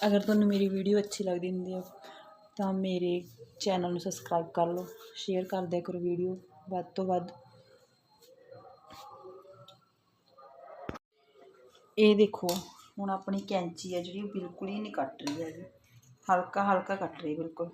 ਅਗਰ ਤੁਹਾਨੂੰ ਮੇਰੀ ਵੀਡੀਓ ਅੱਛੀ ਲੱਗਦੀ ਹੁੰਦੀ ਹੈ ਤਾਂ ਮੇਰੇ ਚੈਨਲ ਨੂੰ ਸਬਸਕ੍ਰਾਈਬ ਕਰ ਲਓ ਸ਼ੇਅਰ ਕਰ ਦਿਆ ਕਰੋ ਵੀਡੀਓ ਵੱਧ ਤੋਂ ਵੱਧ। ਇਹ ਦੇਖੋ, ਹੁਣ ਆਪਣੀ ਕੈਂਚੀ ਹੈ ਜਿਹੜੀ ਉਹ ਬਿਲਕੁਲ ਹੀ ਨਹੀਂ ਕੱਟ ਰਹੀ ਹੈਗੀ। ਹਲਕਾ ਹਲਕਾ ਕੱਟ ਰਹੀ, ਬਿਲਕੁਲ।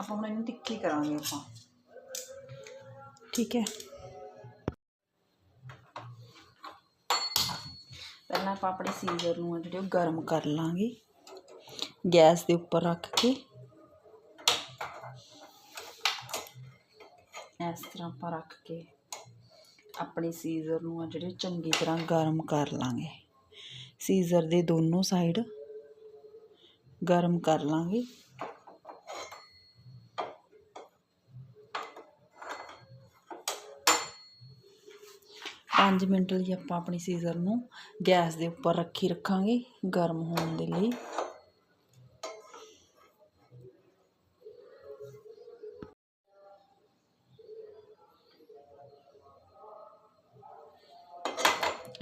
ਆਪਾਂ ਹੁਣ ਇਹਨੂੰ ਤਿੱਖੀ ਕਰਾਂਗੇ ਆਪਾਂ। ਠੀਕ ਹੈ। ਪਹਿਲਾਂ ਆਪਾਂ ਆਪਣੇ ਸੀਜ਼ਰ ਨੂੰ ਆ ਜਿਹੜੇ ਉਹ ਗਰਮ ਕਰ ਲਾਂਗੇ। ਗੈਸ ਦੇ ਉੱਪਰ ਰੱਖ ਕੇ। ਇਸ ਤਰ੍ਹਾਂ ਆਪਾਂ ਰੱਖ ਕੇ ਆਪਣੇ ਸੀਜ਼ਰ ਨੂੰ ਆ ਜਿਹੜੇ ਚੰਗੀ ਤਰ੍ਹਾਂ ਗਰਮ ਕਰ ਲਾਂਗੇ। ਸੀਜ਼ਰ ਦੇ ਦੋਨੋਂ ਸਾਈਡ ਗਰਮ ਕਰ ਲਾਂਗੇ। ਪੰਜ ਮਿੰਟ ਲਈ ਆਪਾਂ ਆਪਣੀ ਸੀਜ਼ਰ ਨੂੰ ਗੈਸ ਦੇ ਉੱਪਰ ਰੱਖੀ ਰੱਖਾਂਗੇ ਗਰਮ ਹੋਣ ਦੇ ਲਈ।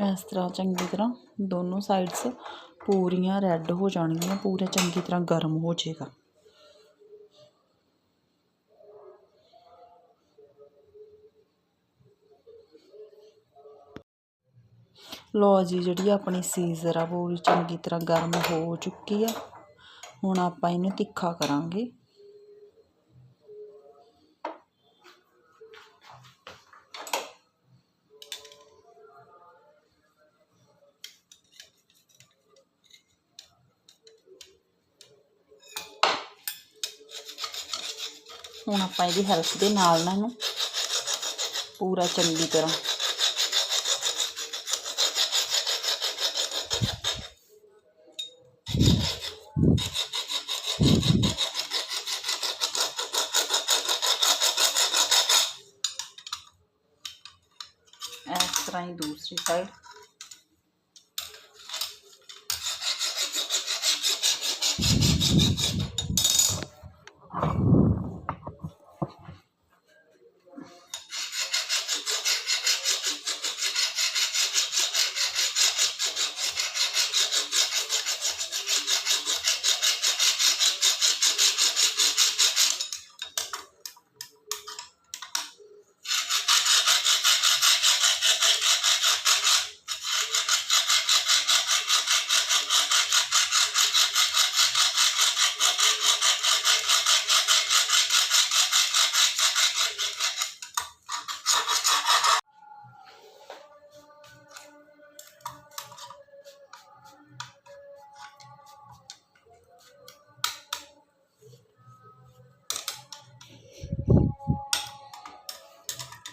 ਇਸ ਤਰ੍ਹਾਂ ਚੰਗੀ ਤਰ੍ਹਾਂ ਦੋਨੋਂ ਸਾਈਡਸ ਪੂਰੀਆਂ ਰੈੱਡ ਹੋ ਜਾਣਗੀਆਂ, ਪੂਰਾ ਚੰਗੀ ਤਰ੍ਹਾਂ ਗਰਮ ਹੋ ਜਾਏਗਾ। ਲਓ ਜੀ, ਜਿਹੜੀ ਆਪਣੀ ਸੀਜ਼ਰ ਆ ਪੂਰੀ ਚੰਗੀ ਤਰ੍ਹਾਂ ਗਰਮ ਹੋ ਚੁੱਕੀ ਆ। ਹੁਣ ਆਪਾਂ ਇਹਨੂੰ ਤਿੱਖਾ ਕਰਾਂਗੇ। ਹੁਣ ਆਪਾਂ ਇਹਦੀ ਹੈਲਪ ਦੇ ਨਾਲ ਨਾ ਇਹਨੂੰ ਪੂਰਾ ਚੰਗੀ ਤਰ੍ਹਾਂ ਇਸ ਤਰ੍ਹਾਂ ਹੀ ਦੂਸਰੀ ਸਾਈਡ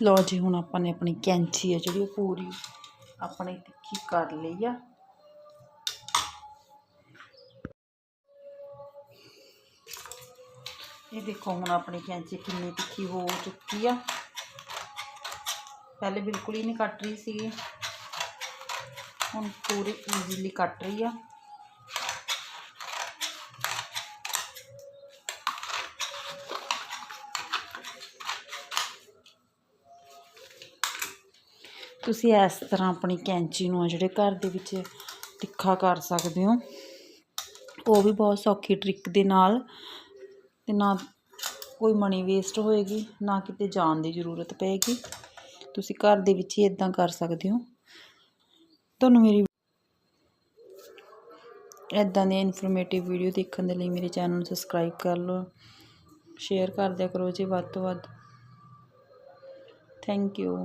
ਲਓ ਜੀ, ਹੁਣ ਆਪਾਂ ਨੇ ਆਪਣੀ ਕੈਂਚੀ ਹੈ ਜਿਹੜੀ ਉਹ ਪੂਰੀ ਆਪਣੀ ਤਿੱਖੀ ਕਰ ਲਈ ਆ। ਇਹ ਦੇਖੋ ਹੁਣ ਆਪਣੀ ਕੈਂਚੀ ਕਿੰਨੀ ਤਿੱਖੀ ਹੋ ਚੁੱਕੀ ਆ। ਪਹਿਲੇ ਬਿਲਕੁਲ ਹੀ ਨਹੀਂ ਕੱਟ ਰਹੀ ਸੀ ਹੁਣ ਪੂਰੀ ਈਜ਼ੀਲੀ ਕੱਟ ਰਹੀ ਆ। ਤੁਸੀਂ ਇਸ ਤਰ੍ਹਾਂ ਆਪਣੀ ਕੈਂਚੀ ਨੂੰ ਆ ਜਿਹੜੇ ਘਰ ਦੇ ਵਿੱਚ ਤਿੱਖਾ ਕਰ ਸਕਦੇ ਹੋ। ਉਹ ਵੀ ਬਹੁਤ ਸੌਖੀ ਟ੍ਰਿਕ ਦੇ ਨਾਲ ਤੇ ਨਾ ਕੋਈ ਮਨੀ ਵੇਸਟ ਹੋਏਗੀ, ਨਾ ਕਿਤੇ ਜਾਣ ਦੀ ਜ਼ਰੂਰਤ ਪਏਗੀ। ਤੁਸੀਂ ਘਰ ਦੇ ਵਿੱਚ ਹੀ ਇਦਾਂ ਕਰ ਸਕਦੇ ਹੋ। ਤੁਹਾਨੂੰ ਮੇਰੀ ਇਦਾਂ ਦੀ ਇਨਫੋਰਮੇਟਿਵ ਵੀਡੀਓ ਦੇਖਣ ਦੇ ਲਈ ਮੇਰੇ ਚੈਨਲ ਨੂੰ ਸਬਸਕ੍ਰਾਈਬ ਕਰ ਲਓ। ਸ਼ੇਅਰ ਕਰ ਦਿਆ ਕਰੋ ਜੀ ਵੱਧ ਤੋਂ ਵੱਧ। Thank you